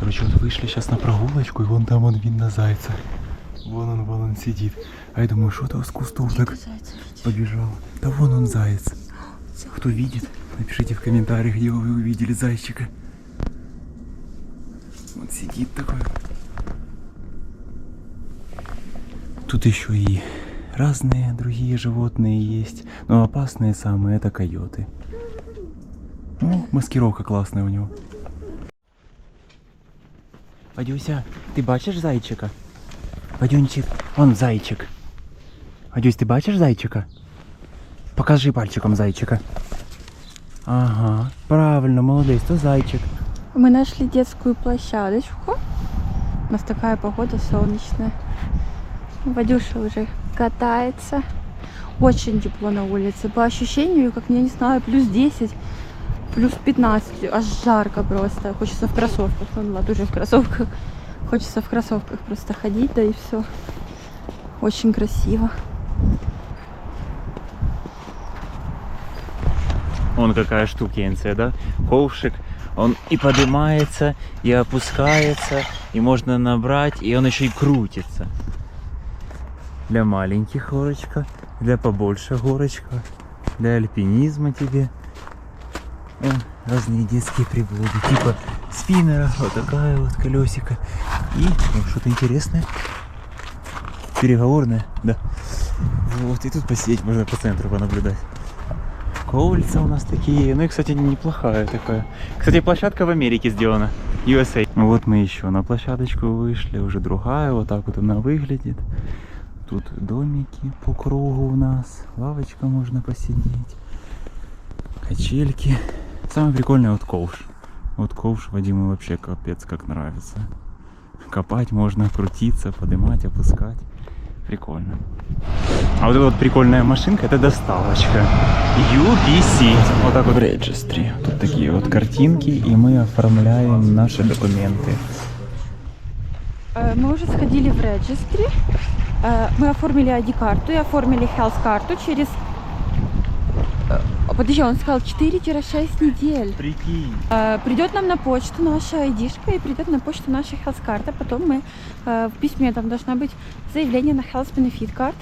Короче, вот вышли сейчас на прогулочку, и вон там он видно зайца. Вон он, вон он сидит. А я думаю, что это с кустов так побежал. Да вон он заяц. Кто видит, напишите в комментариях, где вы увидели зайчика. Вот сидит такой. Тут еще и разные другие животные есть. Но опасные самые это койоты. Ну, маскировка классная у него. Вадюся, ти бачиш зайчика? Вадюнчик, вон зайчик. Вадюсь, ти бачиш зайчика? Покажи пальчиком зайчика. Ага, правильно, молодець, то зайчик. Мы нашли детскую площадочку. У нас такая погода солнечная. Вадюша уже катается. Очень тепло на улице. По ощущению, как, я не знаю, плюс 10, плюс 15. Аж жарко просто. Хочется в кроссовках. Ну ладно, уже в кроссовках. Хочется в кроссовках просто ходить, да и все. Очень красиво. Вон какая штукенция, да? Ковшик. Он и поднимается, и опускается, и можно набрать, и он еще и крутится. Для маленьких горочка, для побольше горочка, для альпинизма тебе. Вон разные детские приблуды, типа спиннера, вот такая вот колесико. И что-то интересное. Переговорное, да. Вот, и тут посидеть можно по центру понаблюдать. Кольца у нас такие. Ну и, кстати, неплохая такая. Кстати, площадка в Америке сделана. USA. Ну вот мы еще на площадочку вышли. Уже другая. Вот так вот она выглядит. Тут домики по кругу у нас. Лавочка можно посидеть. Качельки. Самое прикольное вот ковш. Вот ковш Вадиму вообще капец как нравится. Копать можно, крутиться, поднимать, опускать. Прикольно. А вот эта вот прикольная машинка, это доставочка. UPC. Вот так вот Registry. Тут такие вот картинки, и мы оформляем наши документы. Э, Мы уже сходили в регистри. Э, Мы оформили ID-карту и оформили health-карту через... э, Подожди, он сказал 4-6 недель. Прикинь. Э, Придет нам на почту наша ID-шка и придет на почту наша health-карта. Потом мы э, в письме там должна быть заявление на health benefit card.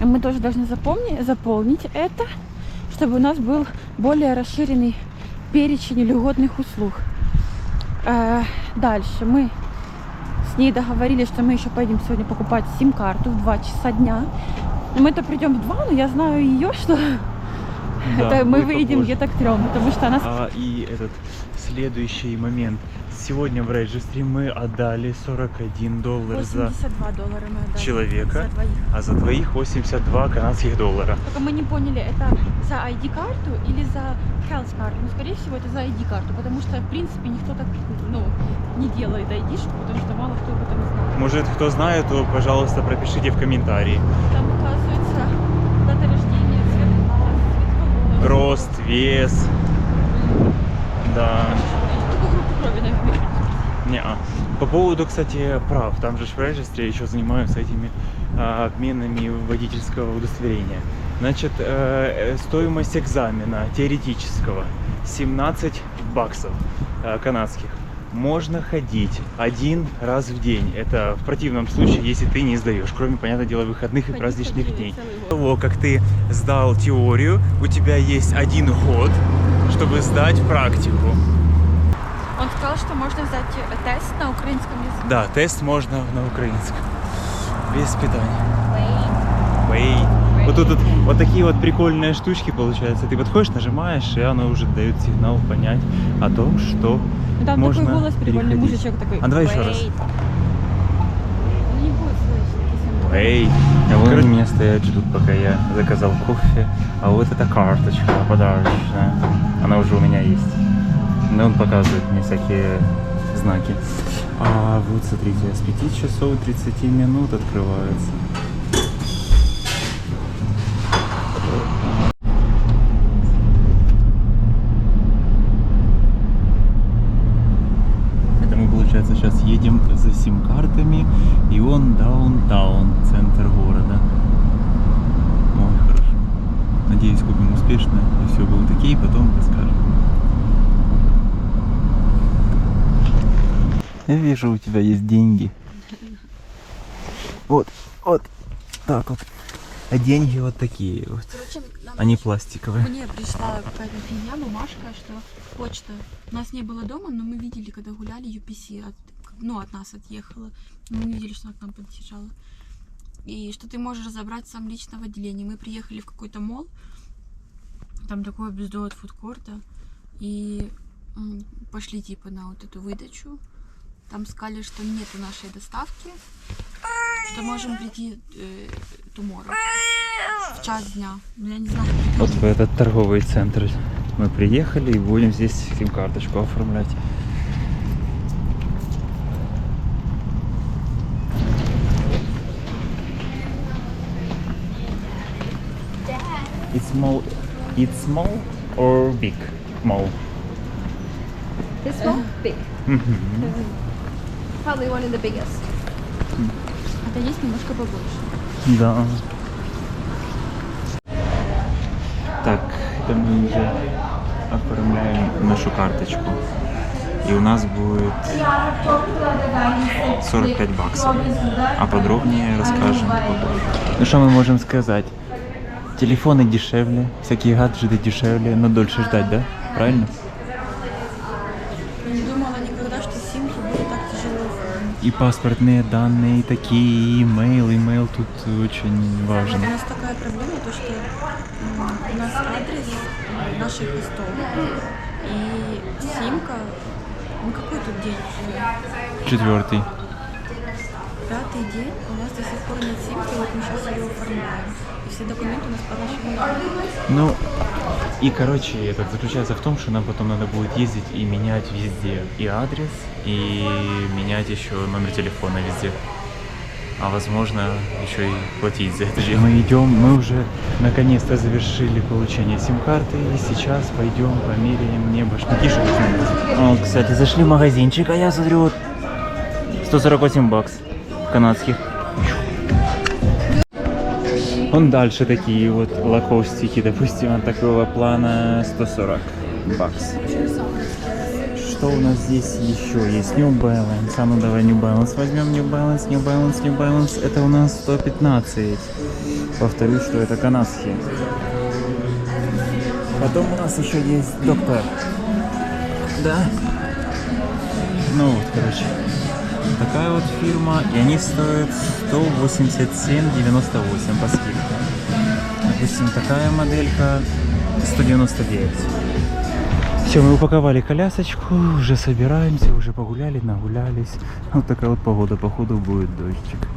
Мы тоже должны запомни- заполнить это, чтобы у нас был более расширенный перечень льготных услуг. Э, Дальше мы с ней договорились, что мы еще пойдем сегодня покупать сим-карту в 2 часа дня. Мы-то придем в 2, но я знаю ее, что это мы выйдем где-то к трем, потому что она... А, и этот следующий момент. Сегодня в регистре мы отдали 41 доллар за 82 доллара мы отдали. человека. За двоих. а за двоих 82 канадских доллара. Только мы не поняли, это за ID-карту или за health карту. Ну, скорее всего, это за ID-карту, потому что, в принципе, никто так, ну, не делает ID-шку, потому что мало кто об этом знает. Может, кто знает, то, пожалуйста, пропишите в комментарии. Там указывается дата рождения, цвет глаз, цвет волос. Рост, вес. Да. Не -а. По поводу, кстати, прав, там же в регистре еще занимаются этими а, обменами водительского удостоверения. Значит, э, э, стоимость экзамена теоретического 17 баксов э, канадских. Можно ходить один раз в день. Это в противном случае, если ты не сдаешь, кроме, понятное дело, выходных и Ходить праздничных ходили дней. того, как ты сдал теорию, у тебя есть один год, чтобы сдать практику. Сказал, что можно взять э, тест на украинском языке. Да, тест можно на украинском. Без питания. Вей. Вот тут вот, вот такие вот прикольные штучки получаются. Ты подходишь, нажимаешь, и оно уже дает сигнал понять о том, что Там можно такой голос прикольный, мужичок такой. А давай еще раз. Ну, Эй. А вон они меня стоят, ждут, пока я заказал кофе. А вот эта карточка подарочная. Она уже у меня есть. Но он показывает мне всякие знаки. А вот смотрите, с 5 часов 30 минут открывается. Это мы, получается, сейчас едем за сим-картами, и он даунтаун, центр города. Ой, хорошо. Надеюсь, купим успешно, и все будет окей, потом расскажем. Я вижу, у тебя есть деньги. Вот, вот, так вот. А деньги вот такие вот. Короче, нам Они пластиковые. Мне пришла какая-то фигня, бумажка, что почта. У нас не было дома, но мы видели, когда гуляли, UPC от, ну, от нас отъехала. Мы не видели, что она к нам подъезжала. И что ты можешь забрать сам лично в отделении. Мы приехали в какой-то мол, там такое бездо от фудкорта, и пошли типа на вот эту выдачу. Там сказали, что нету нашей доставки, что можем прийти э, tomorrow, в час дня. Ну, я не знаю. Вот в этот торговый центр мы приехали и будем здесь сим-карточку оформлять. It's small, it's small or big mall? This one, big. Мгм. Probably one of the biggest. Это есть немножко побольше. Да. Так, это мы уже оформляем нашу карточку. И у нас будет 45 баксов. А подробнее расскажем попозже. Ну что мы можем сказать? Телефоны дешевле, всякие гаджеты дешевле, но дольше ждать, да? Правильно? И паспортные данные такие, и имейл, имейл тут очень важно. У нас такая проблема, то что у нас адрес наших хостов и симка, ну какой тут день? Четвертый. Пятый день, у нас до сих пор нет симки, вот мы сейчас ее оформляем. И все документы у нас по-нашему. Ну, и, короче, это заключается в том, что нам потом надо будет ездить и менять везде и адрес, и менять еще номер телефона везде. А возможно, еще и платить за это же. Мы идем, мы уже наконец-то завершили получение сим-карты, и сейчас пойдем померяем чтобы снять. Вот, кстати, зашли в магазинчик, а я смотрю, вот 148 бакс канадских. Вон дальше такие вот лакостики, допустим, от такого плана 140 бакс. Что у нас здесь еще есть? New Balance. А ну давай New Balance возьмем. New Balance, New Balance, New Balance. Это у нас 115. Повторюсь, что это канадские. Потом у нас еще есть Доктор. Да? Ну вот, короче. Такая вот фирма, и они стоят 187,98 по скидке. Допустим, такая моделька 199. Все, мы упаковали колясочку, уже собираемся, уже погуляли, нагулялись. Вот такая вот погода, походу будет дождик.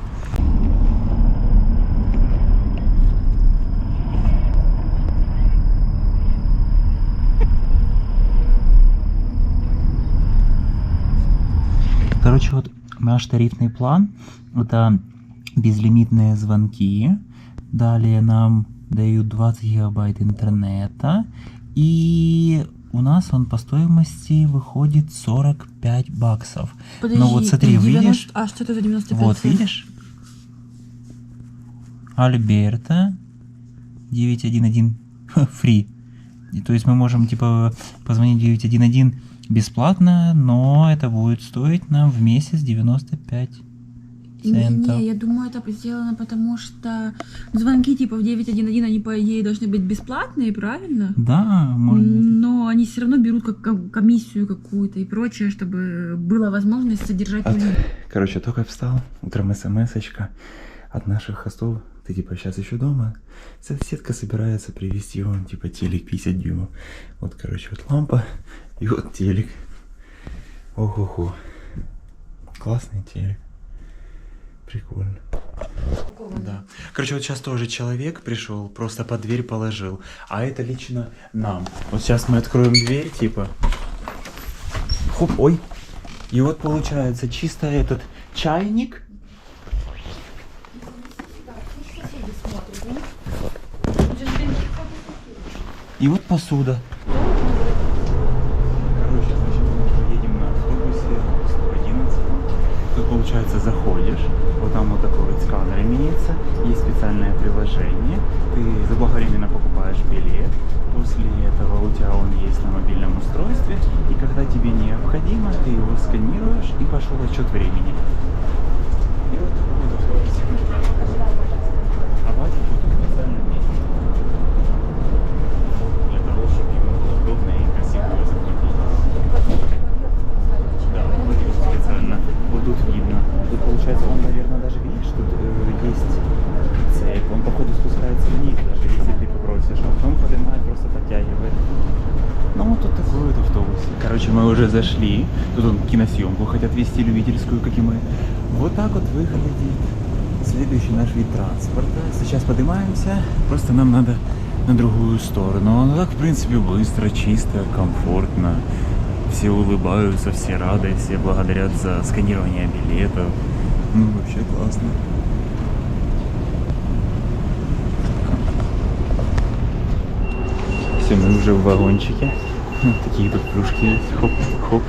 Короче, вот наш тарифный план это безлимитные звонки. Далее нам дают 20 гигабайт интернета. И у нас он по стоимости выходит 45 баксов. Ну вот смотри, видишь? А что это за 95 Вот, видишь? Альберта 911 фри. И То есть мы можем типа позвонить 911 бесплатно, но это будет стоить нам в месяц 95 центов. Не, я думаю, это сделано потому, что звонки типа в 911, они по идее должны быть бесплатные, правильно? Да, можно. Но они все равно берут как ком- комиссию какую-то и прочее, чтобы была возможность содержать От- людей. Короче, только встал, утром смс-очка от наших хостов. Ты типа сейчас еще дома. Соседка собирается привезти вам типа телек 50 дюймов. Вот, короче, вот лампа и вот телек. Ого-го. Классный телек. Прикольно. Да. Короче, вот сейчас тоже человек пришел, просто под дверь положил. А это лично нам. Вот сейчас мы откроем дверь, типа. Хоп, ой. И вот получается чисто этот чайник. И вот посуда. Короче, значит, мы едем на автобусе 111. Тут, получается, заходишь, вот там вот такой вот сканер имеется, есть специальное приложение, ты заблаговременно покупаешь билет, после этого у тебя он есть на мобильном устройстве, и когда тебе необходимо, ты его сканируешь и пошел отчет времени. И вот вот автобус. Кровати тут в специальном месте. Для того, чтобы ему было удобно и красиво его закрепить. Да, вот видишь, специально. Вот тут видно. Тут получается, он, наверное, даже видишь, тут э, есть цепь. Он, походу, спускается вниз, даже если ты попросишь. А потом поднимает, просто подтягивает. Ну, вот тут такой вот автобус. Короче, мы зашли. Тут он киносъемку хотят вести любительскую, как и мы. Вот так вот выглядит следующий наш вид транспорта. Сейчас поднимаемся. Просто нам надо на другую сторону. Ну так, в принципе, быстро, чисто, комфортно. Все улыбаются, все рады, все благодарят за сканирование билетов. Ну, вообще классно. Все, мы уже в вагончике. Такие тут плюшки есть. Хоп, хоп.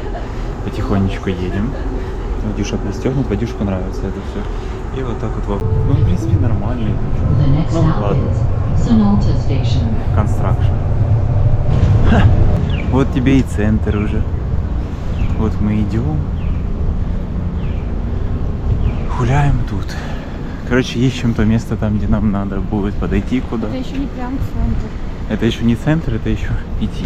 Потихонечку едем. Вадюша пристегнут, Вадюше понравится это все. И вот так вот. во- Ну, в принципе, нормальный. Ну, ладно. Ха! Вот тебе и центр уже. Вот мы идем. Гуляем тут. Короче, ищем то место там, где нам надо будет подойти куда. Это еще не прям центр. Это еще не центр, это еще идти.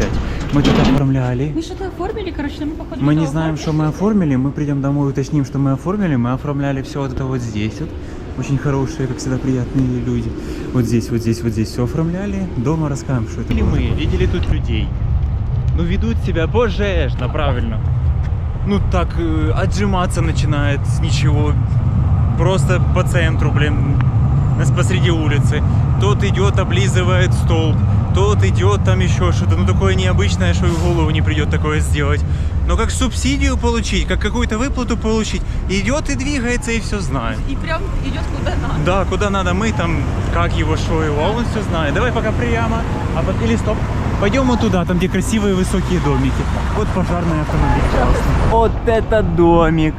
Пять. Мы тут оформляли. Мы что-то оформили, короче, но мы походу Мы не знаем, что мы оформили. Мы придем домой, уточним, что мы оформили. Мы оформляли все вот это вот здесь вот. Очень хорошие, как всегда, приятные люди. Вот здесь, вот здесь, вот здесь все оформляли. Дома расскажем, что это Или было. мы видели тут людей. Ну ведут себя божественно, правильно. Ну так, э, отжиматься начинает с ничего. Просто по центру, блин, нас посреди улицы. Тот идет, облизывает столб. Тот идет, там еще что-то. Ну такое необычное, что и в голову не придет такое сделать. Но как субсидию получить, как какую-то выплату получить. Идет и двигается, и все знает. И прям идет куда надо. Да, куда надо мы там, как его, что его, а он все знает. Давай пока прямо, а потом, или стоп. Пойдем вот туда, там где красивые высокие домики. Вот пожарный автомобиль. Вот это домик.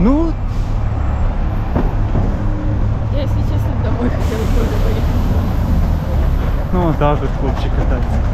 Ну, Я, если честно, домой хотела тоже поехать. Ну так вот хлопчик катается.